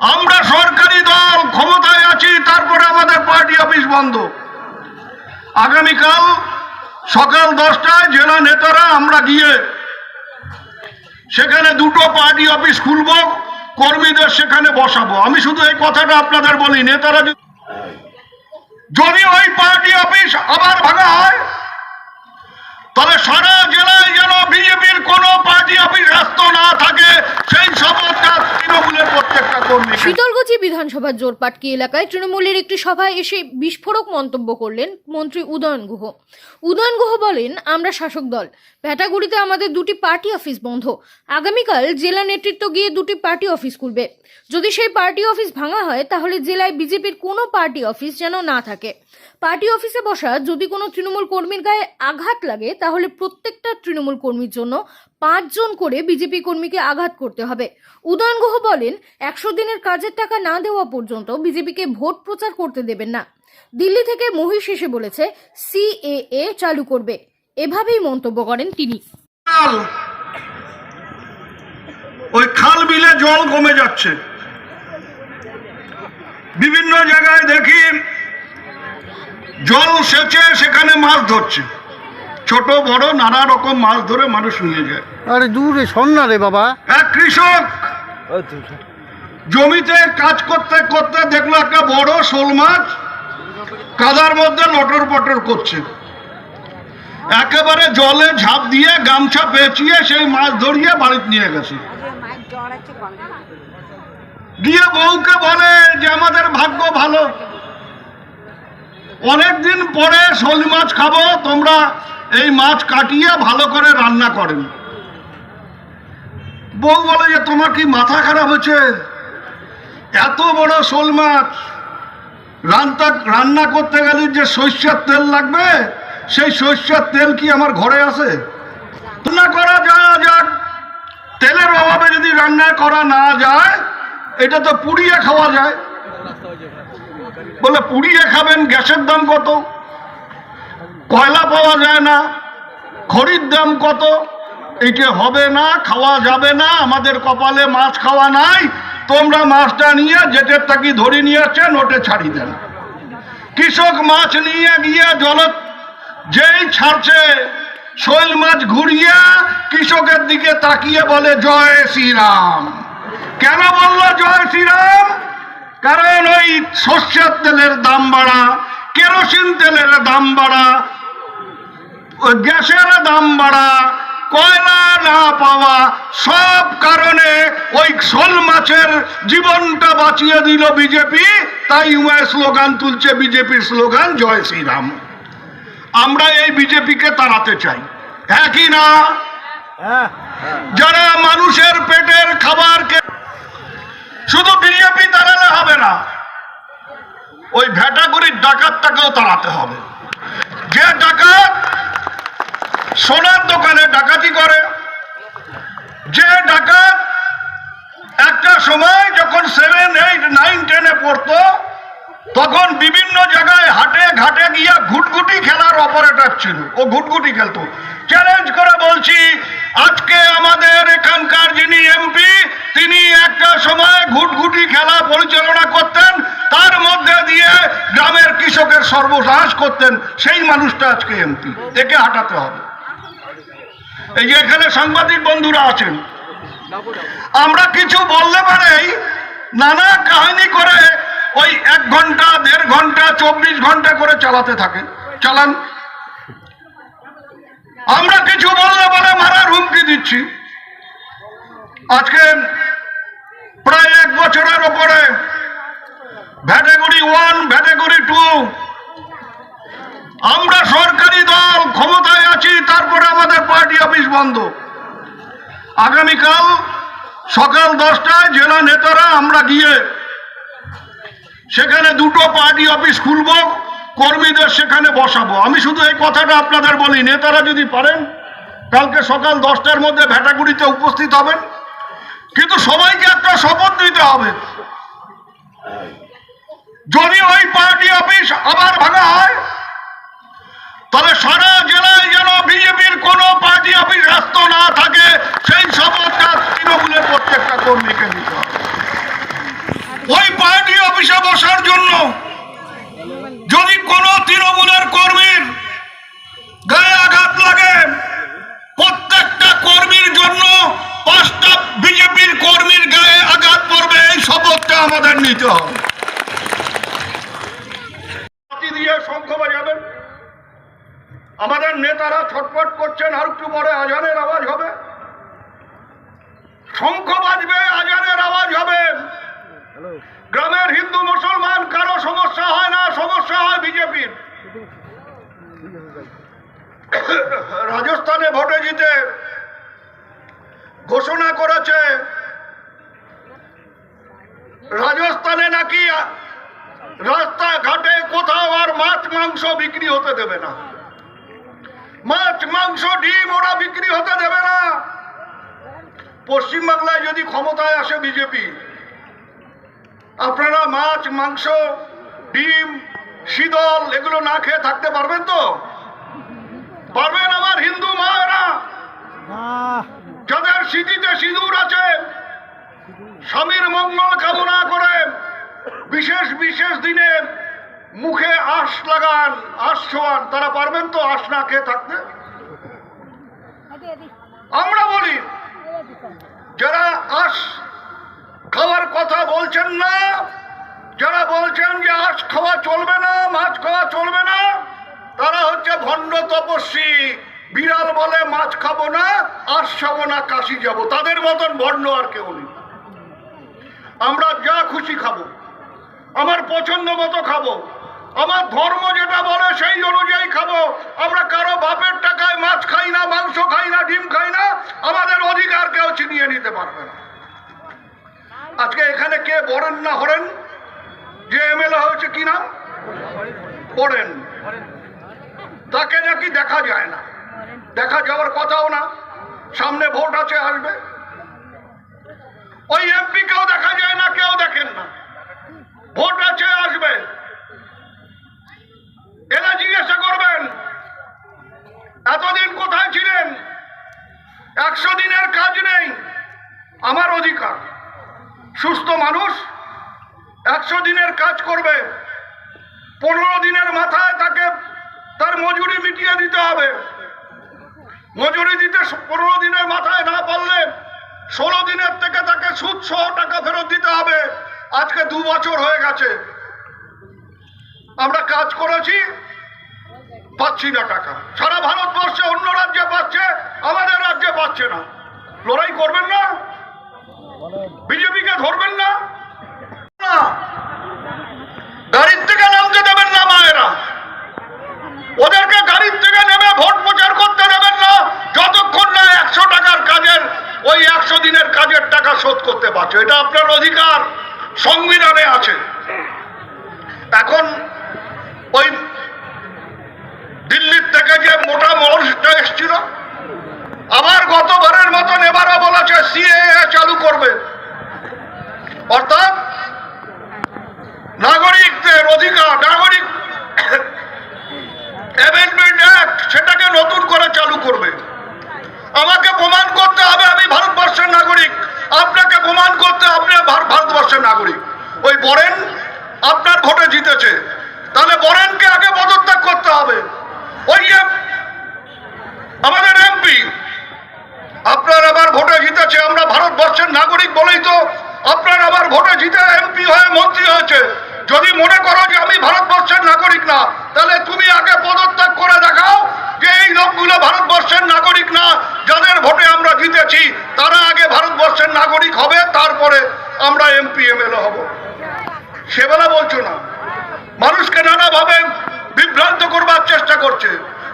আমরা সরকারি দল, ক্ষমতায় আছি, তারপরে আমাদের পার্টি অফিস বন্ধ। আগামীকাল সকাল দশটায় জেলা নেতারা আমরা গিয়ে সেখানে দুটো পার্টি অফিস খুলবো, কর্মীদের সেখানে বসাবো। আমি শুধু এই কথাটা আপনাদের বলি, নেতারা যদি- ওই পার্টি অফিস আবার ভাঙা হয়, তাহলে সারা জেলায় যেন বিজেপির কোনো পার্টি অফিস রাস্ত না থাকে সেই সমস্যা তৃণমূলের প্রত্যেকটা কর্মী বিধানসভার জোরপাটকি এলাকায় তৃণমূলের একটি সভায় এসে বিস্ফোরক মন্তব্য করলেন মন্ত্রী উদয়ন গুহ। উদয়ন গুহ বলেন, আমরা শাসক দল। ভেটাগুড়িতে আমাদের দুটি পার্টি অফিস বন্ধ। আগামীকাল জেলা নেতৃত্ব গিয়ে দুটি পার্টি অফিস খুলবে। যদি সেই পার্টি অফিস ভাঙা হয়, তাহলে জেলায় বিজেপির কোনো পার্টি অফিস যেন না থাকে। পার্টি অফিসে বসা যদি কোনো তৃণমূল কর্মীর গায়ে আঘাত লাগে, তাহলে প্রত্যেকটা তৃণমূল কর্মীর জন্য পাঁচজন করে বিজেপি কর্মীকে আঘাত করতে হবে। উদয়ন গুহ বলেন, একশো দিনের কাজের টাকা না দেওয়া পর্যন্ত বিজেপিকে ভোট প্রচার করতে দেবেন না। দিল্লি থেকে মহিষ এসে বলেছে, সিএএ চালু করবে। এভাবেই মন্তব্য করেন তিনি। ওই খাল বিলে জল কমে যাচ্ছে। বিভিন্ন জায়গায় দেখি জল সেচে সেখানে মাছ ধরছে। ছোট বড় নানা রকম মাছ ধরে মানুষ নিয়ে যায়। আরে দূরে শোন না রে বাবা। এক কৃষক জমিতে কাজ করতে করতে দেখল একটা বড় শোল মাছ কাদার মধ্যে লটর পটর করছে। একেবারে জলে ঝাঁপ দিয়ে গামছা পেঁচিয়ে সেই মাছ ধরিয়ে বাড়িতে নিয়ে গেছে। গিয়ে বউকে বলে যে আমাদের ভাগ্য ভালো। অনেকদিন পরে শোল মাছ খাব, তোমরা এই মাছ কাটিয়ে ভালো করে রান্না করেন বউ বলে যে, তোমার কি মাথা খারাপ হয়েছে? এত বড় শোল মাছ। রান্না রান্না করতে গেলে যে সর্ষের তেল লাগবে, সেই সর্ষের তেল কি আমার ঘরে আছে? রান্না করা যায় যাক। তেলের অভাবে যদি রান্না করা না যায়, এটা তো পুড়িয়ে খাওয়া যায়। বলে পুড়িয়ে খাবেন, গ্যাসের দাম কত? কয়লা পাওয়া যায় না, খড়ির দাম কত? এটা হবে না, খাওয়া যাবে না, আমাদের কপালে মাছ খাওয়া নাই, তোমরা মাছটা নিয়ে জেটের তাকি ধরে নিয়ে আসছে নোটে ছাড়ি দেন। কৃষক মাছ নিয়ে গিয়ে জল যেই ছাড়ছে, শৈল মাছ ঘুরিয়ে কৃষকের দিকে তাকিয়ে বলে, জয় শ্রীরাম। কেন বলল, জয় শ্রীরাম? কারণ ওই সর্ষের তেলের দাম বাড়া কেরোসিন তেলের দাম বাড়া গ্যাসের দাম বাড়া কয়লা না পাওয়া সব কারণে ওই শোল মাছের জীবনটা বাঁচিয়ে দিল বিজেপি তাই উমায় স্লোগান তুলছে বিজেপির স্লোগান জয় শ্রীরাম। আমরা এই বিজেপিকে তাড়াতে চাই। হ্যাঁ কি না? যারা মানুষের পেটের খাবারকে শুধু বিজেপি তাড়ালে হবে না, ওই ভ্যাটাগুড়ির ডাকাতটাকেও তাড়াতে হবে। যে ডাকাত সোনার দোকানে ডাকাতি করে, যে ডাকাত একটা সময় যখন সেভেন এইট নাইন টেনে পড়তো, তখন বিভিন্ন জায়গায় হাটে ঘাটে গিয়া ঘুটঘুটি খেলার অপারেটর ছিল। ও ঘুটঘুটি খেলতো। চ্যালেঞ্জ করে বলছি, আজকে আমাদের এখানকার যিনি এমপি তিনি একটা সময় ঘুটঘুটি খেলা পরিচালনা করতেন, তার মধ্যে দিয়ে গ্রামের কৃষকের সর্বনাশ করতেন, সেই মানুষটা আজকে এমপি। একে হাঁটাতে হবে। এই যে এখানে সাংবাদিক বন্ধুরা আছেন, আমরা কিছু বললে পারেই নানা কাহিনী করে ওই এক ঘণ্টা, দেড় ঘণ্টা, চব্বিশ ঘণ্টা করে চালাতে থাকে চালান। আমরা কিছু বললে বলে মারার হুমকি দিচ্ছি। আজকে প্রায় এক বছরের ওপরে ভ্যাটাগুড়ি ওয়ান ভ্যাটাগুড়ি টু, আমরা সরকারি দল, ক্ষমতায় আছি, তারপরে আমাদের পার্টি অফিস বন্ধ। আগামীকাল সকাল দশটায় জেলা নেতারা আমরা গিয়ে সেখানে দুটো পার্টি অফিস খুলবো, কর্মীদের সেখানে বসাবো। আমি শুধু এই কথাটা আপনাদের বলি, নেতারা যদি পারেন, কালকে সকাল দশটার মধ্যে ভ্যাটাগুড়িতে উপস্থিত হবেন। কিন্তু সবাইকে একটা শপথ নিতে হবে। যদি ওই পার্টি অফিস আবার ভাঙা হয়, তবে সারা জেলায় যেন বিজেপির কোন পার্টি অফিস ব্যস্ত না থাকে, সেই শপথটা তৃণমূলের প্রত্যেকটা কর্মীকে নিতে হবে। ওই পার্টি অফিসে বসার জন্য আমাদের নিতে হবে। দিয়ে বাজাবেন। আমাদের নেতারা ছটফট করছেন, আর একটু পরে আজানের আওয়াজ হবে। শঙ্খ বাজবে, আজানের আওয়াজ হবে। গ্রামের হিন্দু মুসলমান, কারও সমস্যা হয় না, সমস্যা হয় বিজেপির। রাজস্থানে ভোটে জিতে ঘোষণা করেছে রাজস্থানে নাকি রাস্তাঘাটে কোথাও আর মাছ মাংস বিক্রি হতে দেবে না। মাছ মাংস ডিম ওরা বিক্রি হতে দেবে না। পশ্চিমবাংলায় যদি ক্ষমতায় আসে বিজেপি আপনারা মাছ মাংস ডিম শীতল এগুলো না খেয়ে থাকতে পারবেন তো? পারবেন আমার হিন্দু মায়েরা? যাদের স্মৃতিতে সিঁদুর আছে স্বামীর মঙ্গল কামনা করে বিশেষ বিশেষ দিনে মুখে আশ লাগান, আশ ছোয়ান। তারা পারবেন তো আশ না খেয়ে থাকতে? আমরা বলি, যারা আশ খাওয়ার কথা বলছেন না, যারা বলছেন যে আজ খাওয়া চলবে না, মাছ খাওয়া চলবে না, তারা হচ্ছে ভণ্ড তপস্বী। বিড়াল বলে মাছ খাব না আজ খাব না, কাশি যাব। তাদের মতন ভণ্ড আর কেউ নেই। আমরা যা খুশি খাব, আমার পছন্দ মতো খাব, আমার ধর্ম যেটা বলে সেই অনুযায়ী খাব। আমরা কারও বাপের টাকায় মাছ খাই না, মাংস খাই না, ডিম খাই না, আমাদের অধিকার কেউ ছিনিয়ে নিতে পারবে না। আজকে এখানে কে বরেন না হরেন? যে এমএলএ হয়েছে, কি নাম? পড়েন তাকে নাকি দেখা যায় না। দেখা যাওয়ার কথাও না। সামনে ভোট আছে, আসবে। ওই এমপি কেউ দেখা যায় না, কেউ দেখেন না। ভোট আছে আসবে এরা জিজ্ঞাসা করবেন, এতদিন কোথায় ছিলেন? একশো দিনের কাজ নেই, আমার অধিকার। সুস্থ মানুষ, একশো দিনের কাজ করবে। পনেরো দিনের মাথায় তাকে, তার মজুরি মিটিয়ে দিতে হবে। মজুরি দিতে পনেরো দিনের মাথায় না পারলে ষোলো দিনের থেকে তাকে সুদ সহ টাকা ফেরত দিতে হবে। আজকে দু বছর হয়ে গেছে। আমরা কাজ করেছি, পাচ্ছি না টাকা। সারা ভারতবর্ষে অন্য রাজ্যে পাচ্ছে, আমাদের রাজ্যে পাচ্ছে না। লড়াই করবেন না? বিজেপিকে ধরবেন না না। গাড়ির থেকে নামতে দেবেন না মায়েরা ওদেরকে গাড়ির থেকে নেমে ভোট প্রচার করতে দেবেন না যতক্ষণ না একশো টাকার কাজের ওই একশো দিনের কাজের টাকা শোধ করতে পারছ। এটা আপনার অধিকার। সংবিধানে আছে। এখন ওই দিল্লির থেকে যে মোটা মহলটা এসছিল আবার গতবারের মতন এবারও বলেছে সিএ চালু করবে। অর্থাৎ নাগরিকদের অধিকার, নাগরিক অ্যামেন্ডমেন্ট অ্যাক্ট সেটাকে নতুন করে চালু করবে। আমাকে প্রমাণ করতে হবে আমি ভারতবর্ষের নাগরিক আপনাকে প্রমাণ করতে আপনি ভার- ভারতবর্ষের নাগরিক ওই বরেন আপনার ভোটে জিতেছে তাহলে বরেনকে আগে পদত্যাগ করতে হবে ওই যে আমাদের এমপি আপনার আবার ভোটে জিতেছে আমরা ভারতবর্ষের নাগরিক বলেই তো আপনার আবার ভোটে জিতে এমপি হয়ে মন্ত্রী হয়েছে যদি মনে করো যে আমি ভারতবর্ষের নাগরিক না তাহলে তুমি আগে পদত্যাগ করে দেখাও যে এই লোকগুলো ভারতবর্ষের নাগরিক না যাদের ভোটে আমরা জিতেছি তারা আগে ভারতবর্ষের নাগরিক হবে তারপরে এমএলএ হব। সেবেলা বলছো না। মানুষকে নানাভাবে বিভ্রান্ত করবার চেষ্টা করছে।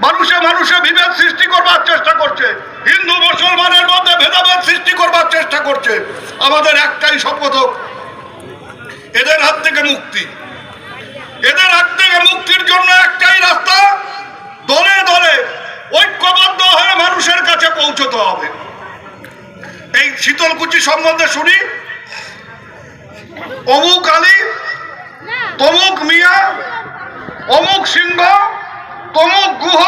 মানুষে মানুষে বিভেদ সৃষ্টি করবার চেষ্টা করছে। হিন্দু, মুসলমানের মধ্যে ভেদাভেদ সৃষ্টি করবার চেষ্টা করছে। আমাদের একটাই শপথ এদের হাত থেকে মুক্তি। এদের হাত থেকে মুক্তির জন্য একটাই রাস্তা, দলে দলে ঐক্যবদ্ধ হয়ে মানুষের কাছে পৌঁছতে হবে। এই শীতলকুচি সম্বন্ধে শুনি। অমুক আলী তমুক মিয়া অমুক সিংহ তমুক গুহ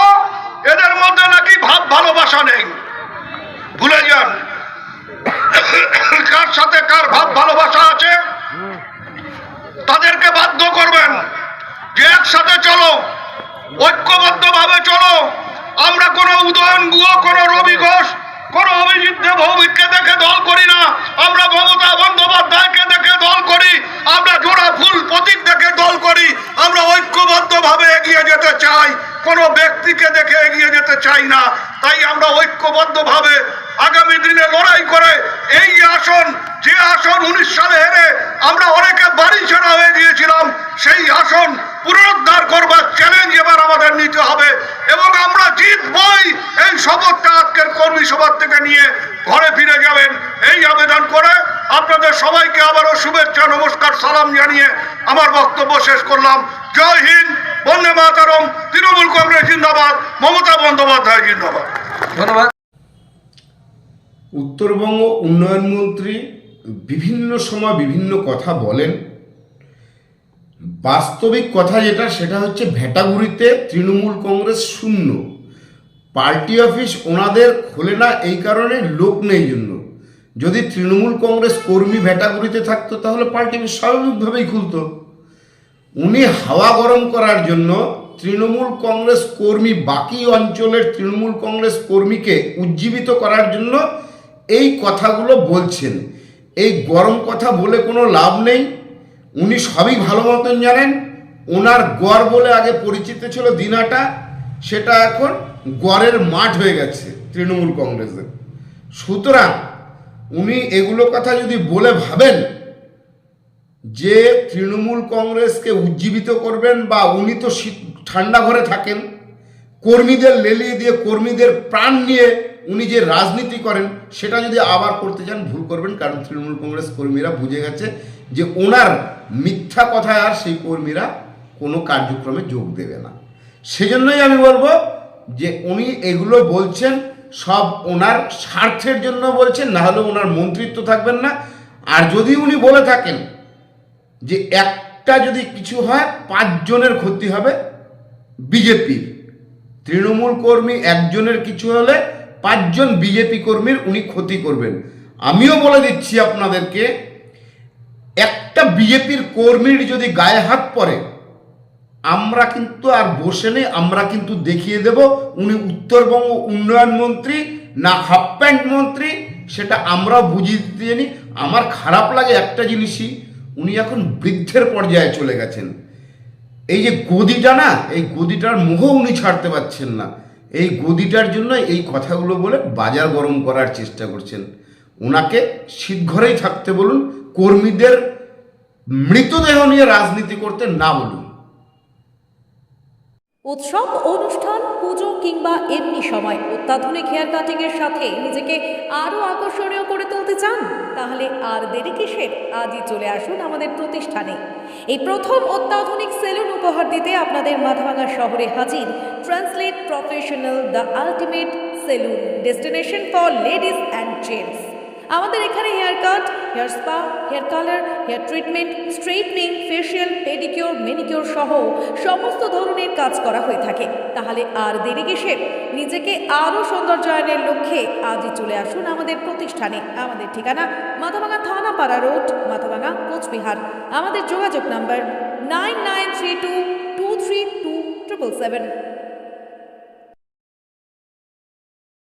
এদের মধ্যে নাকি ভাব ভালোবাসা নেই। ভুলে যান। কার সাথে কার ভাব ভালোবাসা আছে তাদেরকে বাধ্য করবেন যে একসাথে চলো ঐক্যবদ্ধ ভাবে চলো। আমরা কোনো উদয়ন গুহ কোনো রবি ঘোষ কোনো অভিযুক্ত ভৌমিককে দেখে দল করি না। আমরা মমতা বন্দ্যোপাধ্যায়কে দেখে দল করি। আমরা জোড়া ফুল প্রতীক দেখে দল করি। আমরা ঐক্যবদ্ধভাবে এগিয়ে যেতে চাই। কোনো ব্যক্তিকে দেখে এগিয়ে যেতে চাই না। তাই আমরা ঐক্যবদ্ধভাবে আগামী দিনে লড়াই করে এই আসন যে আসন উনিশ সালে হেরে আমরা অনেকে বাড়ি ছাড়া হয়ে গিয়েছিলাম সেই আসন পুনরুদ্ধার করবার চ্যালেঞ্জ এবার আমাদের নিতে হবে এবং আমরা জিতবই এই শপথটা আজকের কর্মী সভার থেকে নিয়ে ঘরে ফিরে যাবেন। এই আবেদন করে আপনাদের সবাইকে আবারও শুভেচ্ছা নমস্কার সালাম জানিয়ে আমার বক্তব্য শেষ করলাম। জয় হিন্দ বন্দে মাতারম তৃণমূল কংগ্রেস জিন্দাবাদ মমতা বন্দ্যোপাধ্যায় জিন্দাবাদ। ধন্যবাদ। উত্তরবঙ্গ উন্নয়ন মন্ত্রী বিভিন্ন সময় বিভিন্ন কথা বলেন। বাস্তবিক কথা যেটা, সেটা হচ্ছে ভেটাগুড়িতে তৃণমূল কংগ্রেস শূন্য। পার্টি অফিস ওনাদের খোলে না, এই কারণে লোক নেই জন্য। যদি তৃণমূল কংগ্রেস কর্মী ভেটাগুড়িতে থাকতো, তাহলে পার্টি অফিস স্বাভাবিকভাবেই খুলতো। উনি হাওয়া গরম করার জন্য তৃণমূল কংগ্রেস কর্মী বাকি অঞ্চলের তৃণমূল কংগ্রেস কর্মীকে উজ্জীবিত করার জন্য এই কথাগুলো বলছেন। এই গরম কথা বলে কোনো লাভ নেই। উনি সবই ভালো মতন জানেন। ওনার গড় বলে আগে পরিচিত ছিল দিনাটা। সেটা এখন গড়ের মাঠ হয়ে গেছে তৃণমূল কংগ্রেসের। সুতরাং উনি এগুলো কথা যদি বলে ভাবেন যে তৃণমূল কংগ্রেসকে উজ্জীবিত করবেন বা উনি তো ঠান্ডা ঘরে থাকেন, কর্মীদের লেলিয়ে দিয়ে কর্মীদের প্রাণ নিয়ে উনি যে রাজনীতি করেন, সেটা যদি আবার করতে চান, ভুল করবেন, কারণ তৃণমূল কংগ্রেস কর্মীরা বুঝে গেছে যে ওনার মিথ্যা কথায় আর সেই কর্মীরা কোনো কার্যক্রমে যোগ দেবে না। সেজন্যই আমি বলব যে উনি এগুলো বলছেন, সব ওনার স্বার্থের জন্য বলছেন, না হলে ওনার মন্ত্রিত্ব থাকবেন না। আর যদি উনি বলে থাকেন যে একটা যদি কিছু হয়, পাঁচজনের ক্ষতি হবে, বিজেপির। তৃণমূল কর্মী একজনের কিছু হলে পাঁচজন বিজেপি কর্মীর উনি ক্ষতি করবেন। আমিও বলে দিচ্ছি আপনাদেরকে, একটা বিজেপির কর্মীর যদি গায়ে হাত পড়ে, আমরা কিন্তু আর বসে নেই, আমরা কিন্তু দেখিয়ে দেব উনি উত্তরবঙ্গ উন্নয়ন মন্ত্রী না হাফ প্যান্ট মন্ত্রী, সেটা আমরাও বুঝিয়ে দিতে জানি। আমার খারাপ লাগে একটা জিনিসই, উনি এখন বৃদ্ধের পর্যায়ে চলে গেছেন। এই যে গদিটা না, এই গদিটার মুখ উনি ছাড়তে পারছেন না। এই গদিটার জন্য এই কথাগুলো বলে বাজার গরম করার চেষ্টা করছেন। ওনাকে শীতঘরেই থাকতে বলুন, কর্মীদের মৃতদেহ নিয়ে রাজনীতি করতে না বলুন। উৎসব, অনুষ্ঠান, পুজো কিংবা এমনি সময় অত্যাধুনিক হেয়ার কাটিং এর সাথে নিজেকে আরও আকর্ষণীয় করে তুলতে চান, তাহলে আর দেরি কিসের? আজই চলে আসুন আমাদের প্রতিষ্ঠানে। এই প্রথম অত্যাধুনিক সেলুন উপহার দিতে আপনাদের মাথাভাঙা শহরে হাজির translate professional the ultimate salon destination for ladies and gents আমাদের এখানে hair cut, hair spa, hair colour, hair treatment straightening facial, pedicure, manicure সহ সমস্ত ধরনের কাজ করা হয়ে থাকে। তাহলে আর দেরি কিসের? নিজেকে আরও সৌন্দর্যায়নের লক্ষ্যে আজই চলে আসুন আমাদের প্রতিষ্ঠানে। আমাদের ঠিকানা মাথাভাঙা থানাপাড়া রোড, মাথাভাঙা কোচবিহার। আমাদের যোগাযোগ number nine nine three two two three two triple seven.